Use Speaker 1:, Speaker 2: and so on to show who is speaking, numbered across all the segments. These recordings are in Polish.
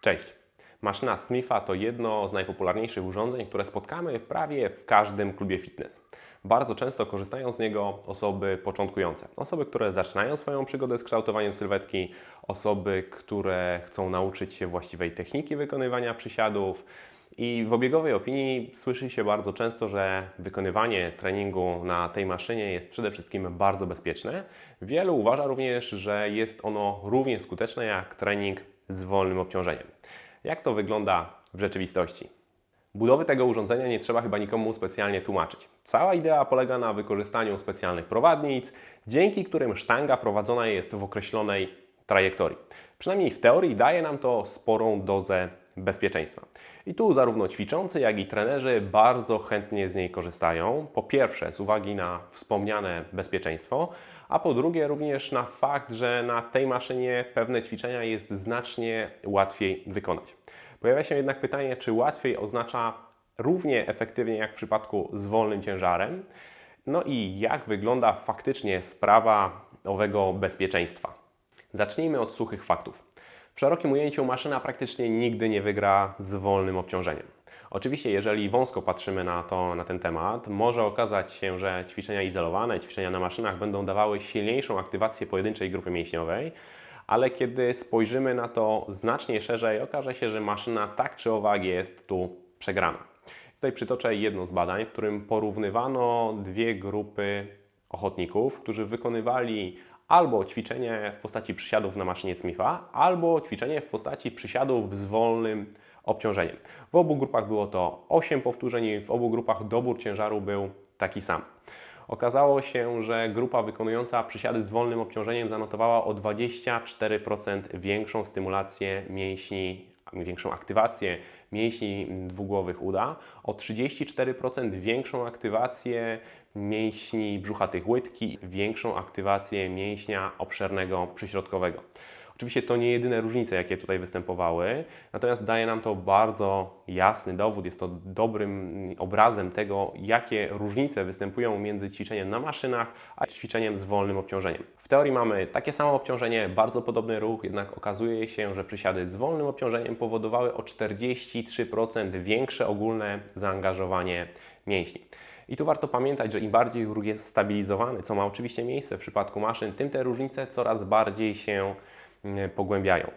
Speaker 1: Cześć! Maszyna Smitha to jedno z najpopularniejszych urządzeń, które spotkamy prawie w każdym klubie fitness. Bardzo często korzystają z niego osoby początkujące, osoby, które zaczynają swoją przygodę z kształtowaniem sylwetki, osoby, które chcą nauczyć się właściwej techniki wykonywania przysiadów. I w obiegowej opinii słyszy się bardzo często, że wykonywanie treningu na tej maszynie jest przede wszystkim bardzo bezpieczne. Wielu uważa również, że jest ono równie skuteczne jak trening z wolnym obciążeniem. Jak to wygląda w rzeczywistości? Budowy tego urządzenia nie trzeba chyba nikomu specjalnie tłumaczyć. Cała idea polega na wykorzystaniu specjalnych prowadnic, dzięki którym sztanga prowadzona jest w określonej trajektorii. Przynajmniej w teorii daje nam to sporą dozę bezpieczeństwa. I tu zarówno ćwiczący, jak i trenerzy bardzo chętnie z niej korzystają. Po pierwsze, z uwagi na wspomniane bezpieczeństwo, a po drugie, również na fakt, że na tej maszynie pewne ćwiczenia jest znacznie łatwiej wykonać. Pojawia się jednak pytanie, czy łatwiej oznacza równie efektywnie jak w przypadku z wolnym ciężarem? No i jak wygląda faktycznie sprawa owego bezpieczeństwa? Zacznijmy od suchych faktów. W szerokim ujęciu maszyna praktycznie nigdy nie wygra z wolnym obciążeniem. Oczywiście, jeżeli wąsko patrzymy na, to, na ten temat, może okazać się, że ćwiczenia izolowane, ćwiczenia na maszynach będą dawały silniejszą aktywację pojedynczej grupy mięśniowej, ale kiedy spojrzymy na to znacznie szerzej, okaże się, że maszyna tak czy owak jest tu przegrana. Tutaj przytoczę jedno z badań, w którym porównywano dwie grupy ochotników, którzy wykonywali albo ćwiczenie w postaci przysiadów na maszynie Smitha, albo ćwiczenie w postaci przysiadów z wolnym obciążeniem. W obu grupach było to 8 powtórzeń i w obu grupach dobór ciężaru był taki sam. Okazało się, że grupa wykonująca przysiady z wolnym obciążeniem zanotowała o 24% większą stymulację mięśni, większą aktywację mięśni dwugłowych uda, o 34% większą aktywację mięśni brzuchatych łydki, większą aktywację mięśnia obszernego przyśrodkowego. Oczywiście to nie jedyne różnice, jakie tutaj występowały, natomiast daje nam to bardzo jasny dowód, jest to dobrym obrazem tego, jakie różnice występują między ćwiczeniem na maszynach, a ćwiczeniem z wolnym obciążeniem. W teorii mamy takie samo obciążenie, bardzo podobny ruch, jednak okazuje się, że przysiady z wolnym obciążeniem powodowały o 43% większe ogólne zaangażowanie mięśni. I tu warto pamiętać, że im bardziej ruch jest stabilizowany, co ma oczywiście miejsce w przypadku maszyn, tym te różnice coraz bardziej się pogłębiają.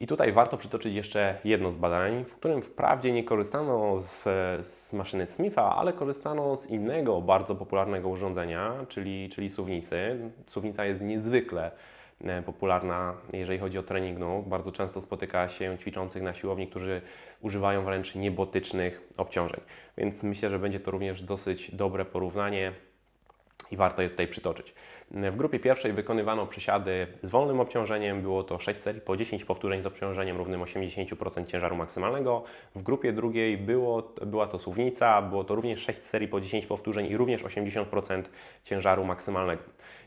Speaker 1: I tutaj warto przytoczyć jeszcze jedno z badań, w którym wprawdzie nie korzystano z, z maszyny Smitha, ale korzystano z innego bardzo popularnego urządzenia, czyli, czyli suwnicy. Suwnica jest niezwykle E, popularna, jeżeli chodzi o trening nóg. Bardzo często spotyka się ćwiczących na siłowni, którzy używają wręcz niebotycznych obciążeń. Więc myślę, że będzie to również dosyć dobre porównanie i warto je tutaj przytoczyć. W grupie pierwszej wykonywano przysiady z wolnym obciążeniem, było to 6 serii po 10 powtórzeń z obciążeniem równym 80% ciężaru maksymalnego. W grupie drugiej było, była to suwnica, było to również 6 serii po 10 powtórzeń i również 80% ciężaru maksymalnego.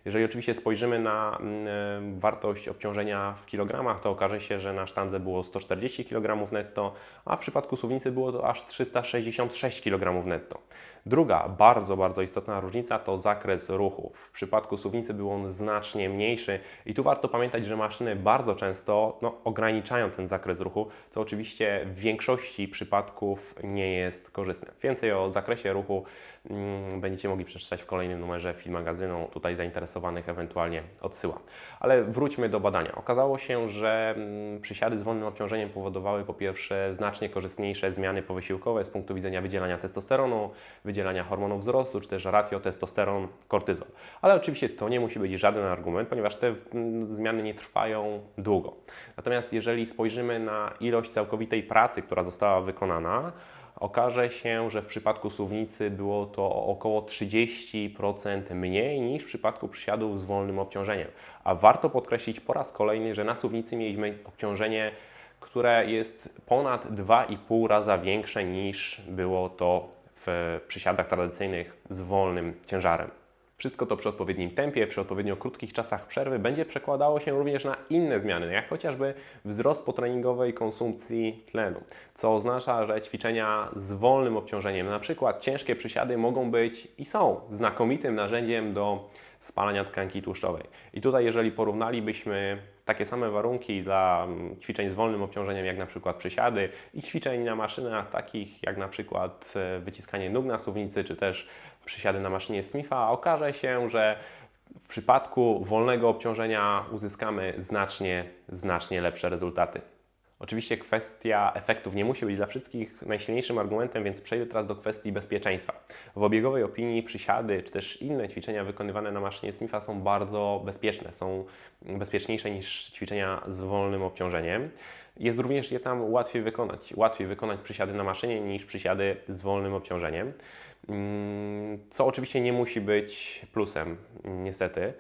Speaker 1: Jeżeli oczywiście spojrzymy na mm, wartość obciążenia w kilogramach, to okaże się, że na sztandze było 140 kg netto, a w przypadku suwnicy było to aż 366 kg netto. Druga bardzo, bardzo istotna różnica to zakres ruchu. W przypadku suwnicy był on znacznie mniejszy i tu warto pamiętać, że maszyny bardzo często no, ograniczają ten zakres ruchu, co oczywiście w większości przypadków nie jest korzystne. Więcej o zakresie ruchu mm, będziecie mogli przeczytać w kolejnym numerze film magazynu. Tutaj zainteresowanych ewentualnie odsyłam. Ale wróćmy do badania. Okazało się, że mm, przysiady z wolnym obciążeniem powodowały po pierwsze znacznie korzystniejsze zmiany powysiłkowe z punktu widzenia wydzielania testosteronu, wydzielania hormonów wzrostu, czy też ratio testosteron, kortyzol. Ale oczywiście to nie musi być żaden argument, ponieważ te mm, zmiany nie trwają długo. Natomiast jeżeli spojrzymy na ilość całkowitej pracy, która została wykonana, okaże się, że w przypadku suwnicy było to około 30% mniej niż w przypadku przysiadów z wolnym obciążeniem. A warto podkreślić po raz kolejny, że na suwnicy mieliśmy obciążenie, które jest ponad 2,5 raza większe niż było to w przysiadach tradycyjnych z wolnym ciężarem. Wszystko to przy odpowiednim tempie, przy odpowiednio krótkich czasach przerwy będzie przekładało się również na inne zmiany, jak chociażby wzrost potreningowej konsumpcji tlenu, co oznacza, że ćwiczenia z wolnym obciążeniem, na przykład ciężkie przysiady, mogą być i są znakomitym narzędziem do spalania tkanki tłuszczowej. I tutaj, jeżeli porównalibyśmy takie same warunki dla mm, ćwiczeń z wolnym obciążeniem, jak na przykład przysiady i ćwiczeń na maszynach takich jak na przykład e, wyciskanie nóg na suwnicy, czy też przysiady na maszynie Smitha, okaże się, że w przypadku wolnego obciążenia uzyskamy znacznie, znacznie lepsze rezultaty. Oczywiście kwestia efektów nie musi być dla wszystkich najsilniejszym argumentem, więc przejdę teraz do kwestii bezpieczeństwa. W obiegowej opinii przysiady czy też inne ćwiczenia wykonywane na maszynie Smitha są bardzo bezpieczne, są bezpieczniejsze niż ćwiczenia z wolnym obciążeniem. Jest również je tam łatwiej wykonać. Łatwiej wykonać przysiady na maszynie niż przysiady z wolnym obciążeniem. Mm, Co oczywiście nie musi być plusem, niestety.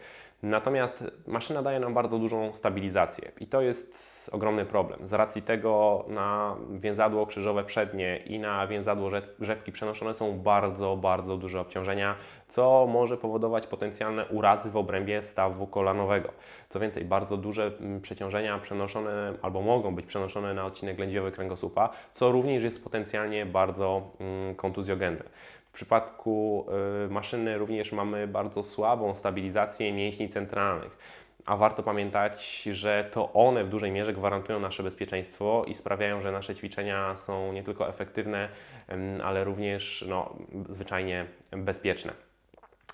Speaker 1: Natomiast maszyna daje nam bardzo dużą stabilizację i to jest ogromny problem. Z racji tego na więzadło krzyżowe przednie i na więzadło rzep- rzepki przenoszone są bardzo, bardzo duże obciążenia, co może powodować potencjalne urazy w obrębie stawu kolanowego. Co więcej, bardzo duże mm, przeciążenia przenoszone albo mogą być przenoszone na odcinek lędźwiowy kręgosłupa, co również jest potencjalnie bardzo mm, kontuzjogenne. W przypadku y, maszyny również mamy bardzo słabą stabilizację mięśni centralnych. A warto pamiętać, że to one w dużej mierze gwarantują nasze bezpieczeństwo i sprawiają, że nasze ćwiczenia są nie tylko efektywne, ym, ale również no, zwyczajnie bezpieczne.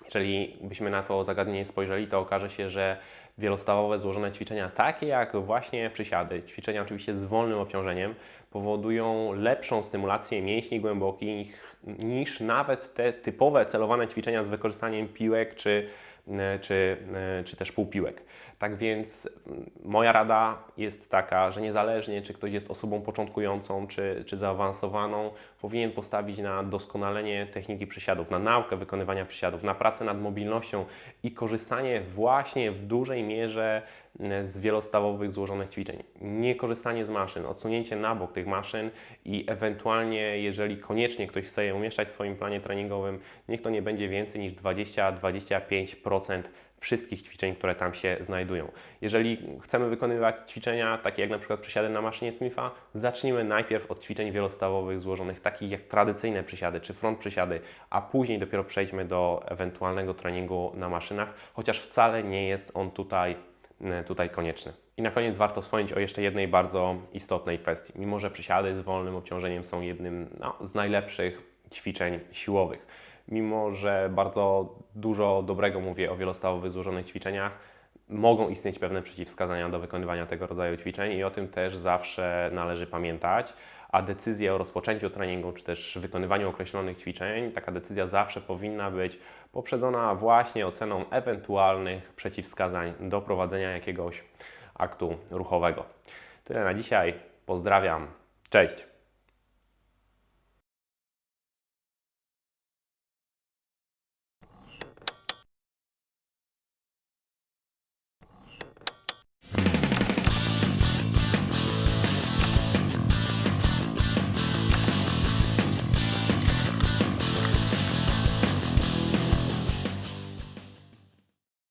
Speaker 1: Jeżeli byśmy na to zagadnienie spojrzeli, to okaże się, że wielostawowe złożone ćwiczenia, takie jak właśnie przysiady, ćwiczenia oczywiście z wolnym obciążeniem, powodują lepszą stymulację mięśni głębokich niż nawet te typowe celowane ćwiczenia z wykorzystaniem piłek czy, czy, czy też półpiłek. Tak więc mm, moja rada jest taka, że niezależnie czy ktoś jest osobą początkującą czy, czy zaawansowaną, powinien postawić na doskonalenie techniki przysiadów, na naukę wykonywania przysiadów, na pracę nad mobilnością i korzystanie właśnie w dużej mierze mm, z wielostawowych złożonych ćwiczeń. Nie korzystanie z maszyn, odsunięcie na bok tych maszyn i ewentualnie, jeżeli koniecznie ktoś chce je umieszczać w swoim planie treningowym, niech to nie będzie więcej niż 20-25% wszystkich ćwiczeń, które tam się znajdują. Jeżeli chcemy wykonywać ćwiczenia takie jak na przykład przysiady na maszynie Smitha, zacznijmy najpierw od ćwiczeń wielostawowych złożonych, takich jak tradycyjne przysiady czy front przysiady, a później dopiero przejdźmy do ewentualnego treningu na maszynach, chociaż wcale nie jest on tutaj, e, tutaj konieczny. I na koniec warto wspomnieć o jeszcze jednej bardzo istotnej kwestii. Mimo, że przysiady z wolnym obciążeniem są jednym no, z najlepszych ćwiczeń siłowych, mimo że bardzo dużo dobrego mówię o wielostawowych złożonych ćwiczeniach, mogą istnieć pewne przeciwwskazania do wykonywania tego rodzaju ćwiczeń i o tym też zawsze należy pamiętać. A decyzja o rozpoczęciu treningu czy też wykonywaniu określonych ćwiczeń, taka decyzja zawsze powinna być poprzedzona właśnie oceną ewentualnych przeciwwskazań do prowadzenia jakiegoś aktu ruchowego. Tyle na dzisiaj. Pozdrawiam. Cześć.